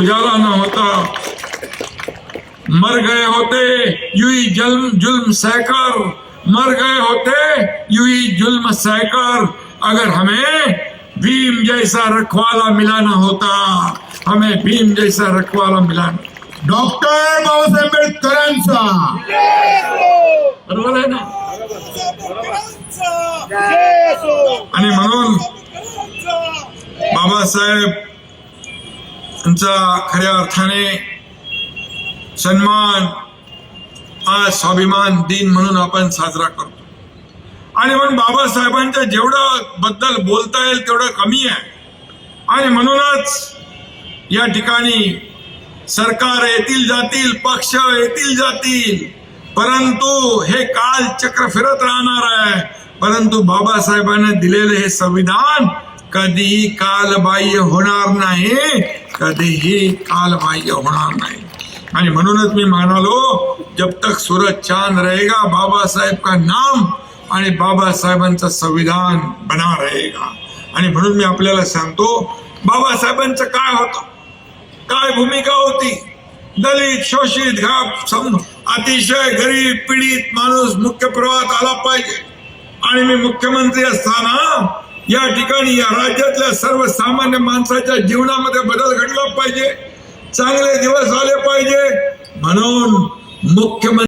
उजाला न होता। मर गए होते यूँ ही जुल्म जुल्म सहकर। मर गए होते यूँ ही जुल्म सहकर। अगर हमें भीम जैसा रखवाला मिलाना होता हमें भीम जैसा रखवाला मिला ना डॉक्टर बाबासाहेब आंबेडकरांचा बरोबर आहे ना? आणि म्हणून बाबासाहेब त्यांचा खऱ्या अर्थाने सन्मान आज स्वाभिमान दिन म्हणून आपण साजरा करतो. आणि म्हणून बाबासाहेबांच्या जेवढं बद्दल बोलता येईल तेवढं कमी आहे. आणि म्हणूनच या ठिकाणी सरकार येतील जातील पक्ष येतील जातील परंतु हे काल चक्र फिरत राहणार आहे. परंतु बाबासाहेबांनी दिलेले हे संविधान कधी कालबाह्य होणार नाही. कधीही कालबाह्य होणार नाही. आणि म्हणूनच मी म्हणालो जब तक सूरज चांद रहेगा बाबासाहेब का नाम आणि बाबासाहेबांचं संविधान बना रहेगा. आणि म्हणून मी आपल्याला सांगतो बाबासाहेबांचं काय होतं? काय भूमिका होती? दलित शोषित घाप अतिशय गरीब पीडित माणूस मुख्य प्रवाहात आला पाहिजे. आणि मी मुख्यमंत्री असताना या ठिकाणी या राज्यातल्या सर्वसामान्य माणसाच्या जीवनामध्ये बदल घडला पाहिजे. चांगले दिवस आले पाहिजे. म्हणून मुख्यमंत्री